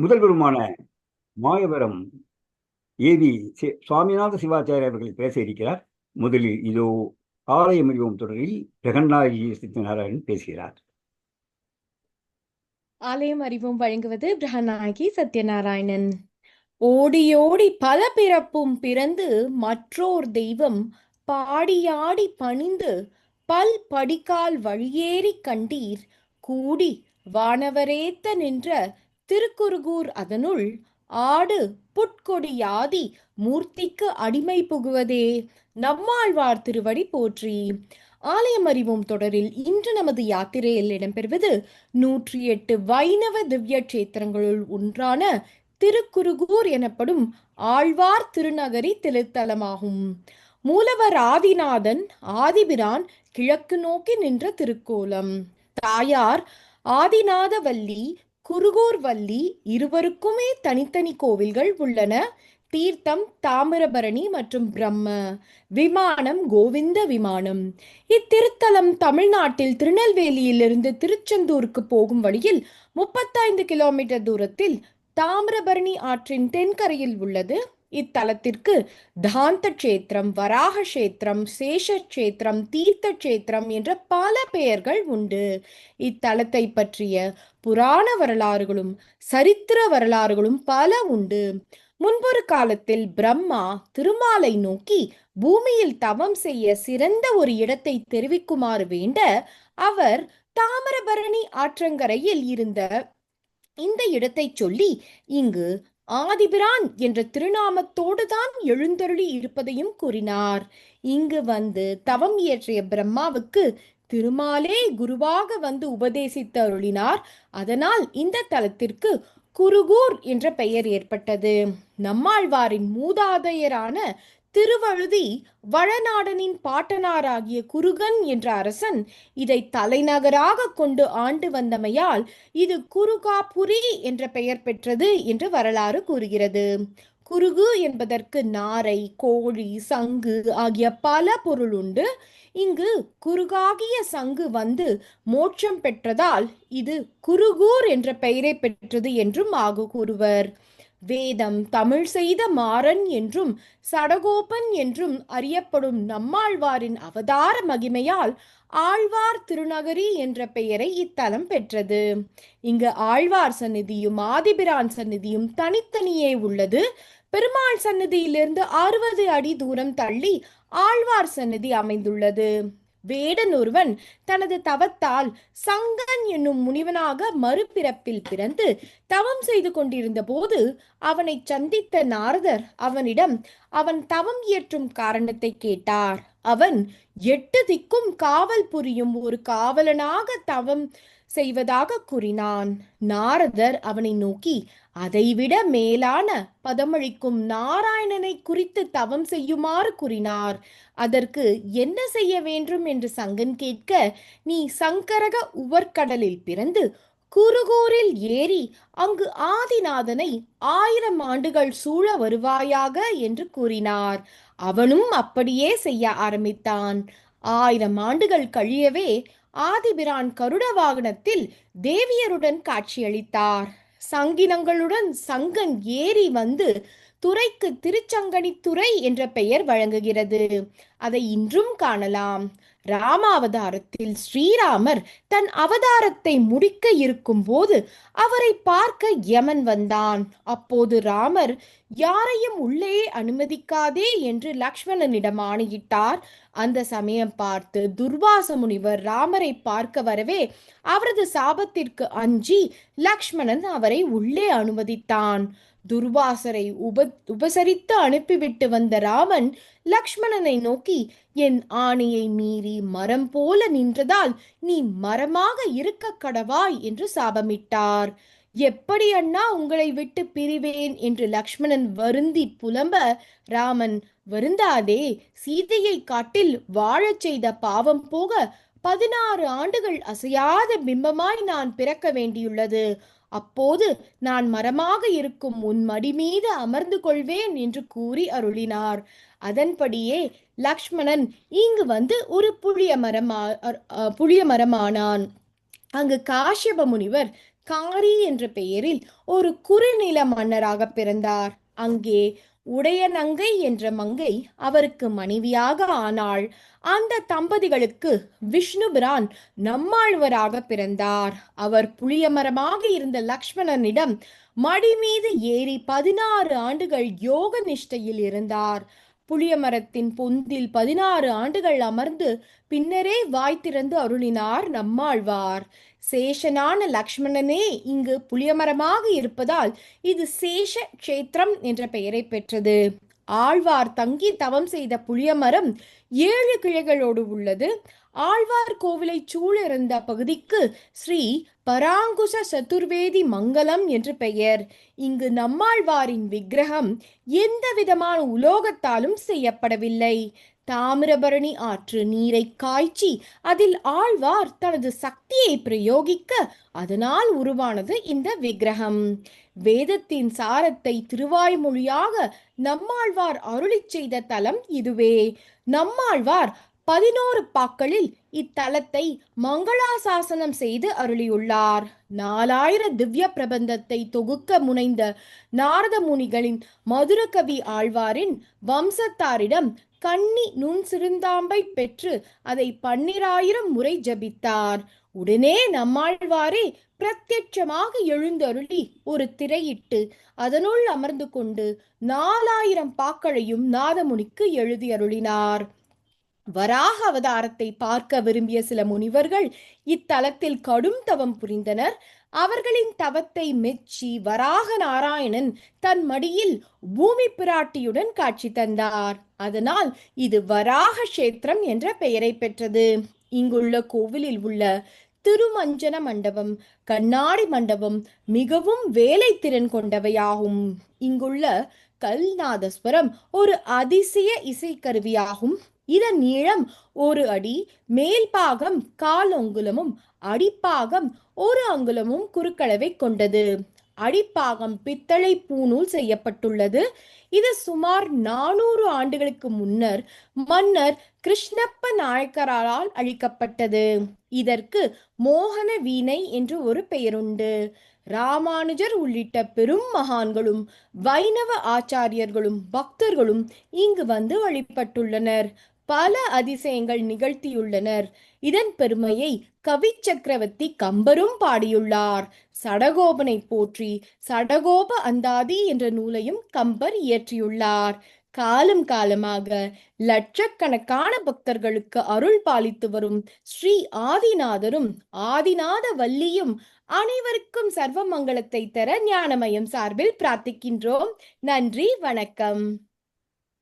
முதல்வருமான Mayavaram AV Swaminatha சிவாச்சாரிய அவர்கள் பேச இருக்கிறார் முதலில் இதோ ஆலயம் அறிவோம் தொடரில் ஜெகநாயகி சத்யநாராயணன் பேசுகிறார். ஆலயம் அறிவும் வழங்குவது பிரகநாயகி சத்யநாராயணன். ஓடியோடி பல பிறப்பும் பிறந்து மற்றோர் தெய்வம் பாடியாடி பணிந்து பல் படிக்கால் வழியேறி கண்டீர். கூடி வானவரேத்த நின்ற திருக்குறுகூர் அதனுள் ஆடு புட்கொடி யாதி மூர்த்திக்கு அடிமை புகுவதே நம்மாழ்வார் திருவடி போற்றி. ஆலயம் அறிவோம் தொடரில் இன்று நமது யாத்திரையில் இடம்பெறுவது நூற்றி எட்டு வைணவ திவ்ய கஷேத்திரங்களுள் ஒன்றான திருக்குறுகூர் எனப்படும் ஆழ்வார் திருநகரி திருத்தலமாகும். மூலவர் ஆதிநாதன் ஆதிபிரான் கிழக்கு நோக்கி நின்ற திருக்கோலம். தாயார் ஆதிநாதவல்லி குருகூர்வல்லி இருவருக்குமே தனித்தனி கோவில்கள் உள்ளன. தீர்த்தம் தாமிரபரணி மற்றும் பிரம்ம விமானம் கோவிந்த விமானம். இத்திருத்தலம் தமிழ்நாட்டில் திருநெல்வேலியிலிருந்து திருச்செந்தூருக்கு போகும் வழியில் முப்பத்தைந்து கிலோமீட்டர் தூரத்தில் தாமிரபரணி ஆற்றின் தென்கரையில் உள்ளது. இத்தலத்திற்கு தாந்த கஷேத்திரம் வராக கஷேத்திரம் சேஷ கஷேத்திரம் தீர்த்த கஷேத்திரம் என்ற பல பெயர்கள் உண்டு. இத்தலத்தை பற்றிய புராண வரலாறுகளும் சரித்திர வரலாறுகளும் பல உண்டு. முன்பொரு காலத்தில் பிரம்மா திருமாலை நோக்கி பூமியில் தவம் செய்ய சிறந்த ஒரு இடத்தை தெரிவிக்குமாறு வேண்ட அவர் தாமிரபரணி ஆற்றங்கரையில் இருந்த இந்த இடத்தை சொல்லி இங்கு ஆதிபிரான் என்ற திருநாமத்தோடு தான் எழுந்தருளி இருப்பதையும் கூறினார். இங்கு வந்து தவம் இயற்றிய பிரம்மாவுக்கு திருமாலே குருவாக வந்து உபதேசித்து அருளினார் அதனால் இந்த தலத்திற்கு குருகூர் என்ற பெயர் ஏற்பட்டது. நம்மாழ்வாரின் மூதாதையரான திருவழுதி வளநாடனின் பாட்டனாராகிய குருகன் என்ற அரசன் இதை தலைநகராக கொண்டு ஆண்டு வந்தமையால் இது குருகாபுரி என்ற பெயர் பெற்றது என்று வரலாறு கூறுகிறது. குருகு என்பதற்கு நாரை கோழி சங்கு ஆகிய பல பொருள் உண்டு. இங்கு குருகாகிய சங்கு வந்து மோட்சம் பெற்றதால் இது குருகூர் என்ற பெயரை பெற்றது என்றும் ஆகு கூறுவர். வேதம் தமிழ் செய்த மாறன் என்றும் சடகோபன் என்றும் அறியப்படும் நம்மாழ்வாரின் அவதார மகிமையால் ஆழ்வார் திருநகரி என்ற பெயரை இத்தலம் பெற்றது. இங்கு ஆழ்வார் சந்நிதியும் ஆதிபிரான் சந்நிதியும் தனித்தனியே உள்ளது. பெருமாள் சந்நிதியிலிருந்து அறுபது அடி தூரம் தள்ளி ஆழ்வார் சந்நிதி அமைந்துள்ளது. வேடன் ஒருவன் தனது தவத்தால் சங்கன் என்னும் முனிவனாக மறுபிறப்பில் பிறந்து தவம் செய்து கொண்டிருந்த போது அவனை சந்தித்த நாரதர் அவனிடம் அவன் தவம் இயற்றும் காரணத்தை கேட்டார். அவன் எட்டு திக்கும் காவல் புரியும் ஒரு காவலனாக தவம் செய்வதாக கூறினான். நாரதர் அவனை நோக்கி அதைவிட மேலான பதமளிக்கும் நாராயணனை குறித்து தவம் செய்யுமாறு கூறினார். அதற்கு என்ன செய்ய வேண்டும்? என்று சங்கன் கேட்க நீ சங்கரக உவர்கடலில் பிறந்து குருகூரில் ஏறி அங்கு ஆதிநாதனை ஆயிரம் ஆண்டுகள் சூழ வருவாயாக? என்று கூறினார். அவனும் அப்படியே செய்ய ஆரம்பித்தான். ஆயிரம் ஆண்டுகள் கழியவே ஆதிபிரான் கருட வாகனத்தில் தேவியருடன் காட்சியளித்தார். சங்கினங்களுடன் சங்கன் ஏறி வந்து துறைக்கு திருச்சங்கனித்துறை என்ற பெயர் வழங்குகிறது. அதை இன்றும் காணலாம். ராமாவதாரத்தில் ஸ்ரீராமர் தன் அவதாரத்தை முடிக்க இருக்கும் போது அவரை பார்க்க யமன் வந்தான். அப்போது ராமர் யாரையும் உள்ளே அனுமதிக்காதே என்று லக்ஷ்மணனிடம் ஆணையிட்டார். அந்த சமயம் பார்த்து துர்வாச முனிவர் ராமரை பார்க்க வரவே அவரது சாபத்திற்கு அஞ்சி லக்ஷ்மணன் அவரை உள்ளே அனுமதித்தான். துர்வாசரை உப உபசரித்து அனுப்பிவிட்டு வந்த ராமன் லக்ஷ்மணனை நோக்கி என் ஆணையை மீறி மரம் போல நின்றதால் நீ மரமாக இருக்க கடவாய் என்று சாபமிட்டார். எப்படி அண்ணா உங்களை விட்டு பிரிவேன்? என்று லக்ஷ்மணன் வருந்தி புலம்ப ராமன் வருந்தாதே. சீதையை காட்டில் வாழச் செய்த பாவம் போக பதினாறு ஆண்டுகள் அசையாத பிம்பமாய் நான் பிறக்க வேண்டியுள்ளது. அப்போது நான் மரமாக இருக்கும் உன் மடி மீது அமர்ந்து கொள்வேன் என்று கூறி அருளினார். அதன்படியே லக்ஷ்மணன் இங்கு வந்து ஒரு புளிய மரமா புளிய மரமானான். அங்கு காஷ்யப முனிவர் காரி என்ற பெயரில் ஒரு குறுநில மன்னராக பிறந்தார். அங்கே உடையநங்கை என்ற மங்கை அவருக்கு மனைவியாக ஆனாள். அந்த தம்பதிகளுக்கு விஷ்ணுபிரான் நம்மாழ்வராக பிறந்தார். அவர் புளியமரமாக இருந்த லக்ஷ்மணனிடம் மடி மீது ஏறி பதினாறு ஆண்டுகள் யோக நிஷ்டையில் இருந்தார். புளியமரத்தின் பொந்தில் பதினாறு ஆண்டுகள் அமர்ந்து பின்னரே வாய் திறந்து அருளினார் நம்மாழ்வார். சேஷனான லக்ஷ்மணனே இங்கு புளியமரமாக இருப்பதால் இது சேஷ கஷேத்திரம் என்ற பெயரை பெற்றது. ஆழ்வார் தங்கி தவம் செய்த புளியமரம் ஏழு கிளைகளோடு உள்ளது. ஆழ்வார் கோவிலை சூழிருந்த பகுதிக்கு ஸ்ரீ பராங்குச சதுர்வேதி மங்கலம் என்று பெயர். இங்கு நம்மாழ்வாரின் விக்கிரகம் எந்த விதமான உலோகத்தாலும் செய்யப்படவில்லை. தாமிரபரணி ஆற்று நீரை காய்ச்சி அதில் ஆழ்வார் தனது சக்தியை பிரயோகிக்க அதனால் உருவானது இந்த விக்கிரகம். வேதத்தின் சாரத்தை திருவாய்மொழியாக நம்மாழ்வார் அருளி செய்த தலம் இதுவே. நம்மாழ்வார் பதினோரு பாக்களில் இத்தலத்தை மங்களாசாசனம் செய்து அருளியுள்ளார். நாலாயிர திவ்ய பிரபந்தத்தை தொகுக்க முனைந்த நாரத முனிகளின் மதுரகவி ஆழ்வாரின் வம்சத்தாரிடம் கன்னி நுண் சிறுந்தாம்பை பெற்று அதை பன்னிராயிரம் முறை ஜபித்தார். உடனே நம்மாழ்வாரே பிரத்யட்சமாக எழுந்தருளி ஒரு திரையிட்டு அதனுள் அமர்ந்து கொண்டு நாலாயிரம் பாக்களையும் நாதமுனிக்கு எழுதி அருளினார். வராக அவதாரத்தை பார்க்க விரும்பிய சில முனிவர்கள் இத்தலத்தில் கடும் தவம் புரிந்தனர். அவர்களின் தவத்தை மெச்சி வராக நாராயணன் தன் மடியில் பூமி பிராட்டியுடன் காட்சி தந்தார். அதனால் இது வராக கஷேத்திரம் என்ற பெயரை பெற்றது. இங்குள்ள கோவிலில் உள்ள திருமஞ்சன மண்டபம் கண்ணாடி மண்டபம் மிகவும் வேலைத்திறன் கொண்டவையாகும். இங்குள்ள கல்நாதஸ்வரம் ஒரு அதிசய இசைக்கருவியாகும். இதன் நீளம் ஒரு அடி மேல் பாகம் கால் அங்குலமும் அடிப்பாகம் ஒரு அங்குலமும் குறுக்களவை கொண்டது. அடிப்பாகம் பித்தளை பூநூல் செய்யப்பட்டுள்ளது. இது சுமார் நானூறு ஆண்டுகளுக்கு முன்னர் மன்னர் கிருஷ்ணப்ப நாயக்கரால் அழிக்கப்பட்டது. இதற்கு மோகன வீணை என்று ஒரு பெயருண்டு. ராமானுஜர் உள்ளிட்ட பெரும் மகான்களும் வைணவ ஆச்சாரியர்களும் பக்தர்களும் இங்கு வந்து வழிபட்டுள்ளனர். பல அதிசயங்கள் நிகழ்த்தியுள்ளனர். இதன் பெருமையை கவி சக்கரவர்த்தி கம்பரும் பாடியுள்ளார். சடகோபனை போற்றி சடகோப அந்தாதி என்ற நூலையும் கம்பர் இயற்றியுள்ளார். காலம் காலமாக லட்சக்கணக்கான பக்தர்களுக்கு அருள் பாலித்து வரும் ஸ்ரீ ஆதிநாதரும் ஆதிநாத வள்ளியும் அனைவருக்கும் சர்வ மங்களத்தை தர ஞானமயம் சார்பில் பிரார்த்திக்கின்றோம். நன்றி வணக்கம்.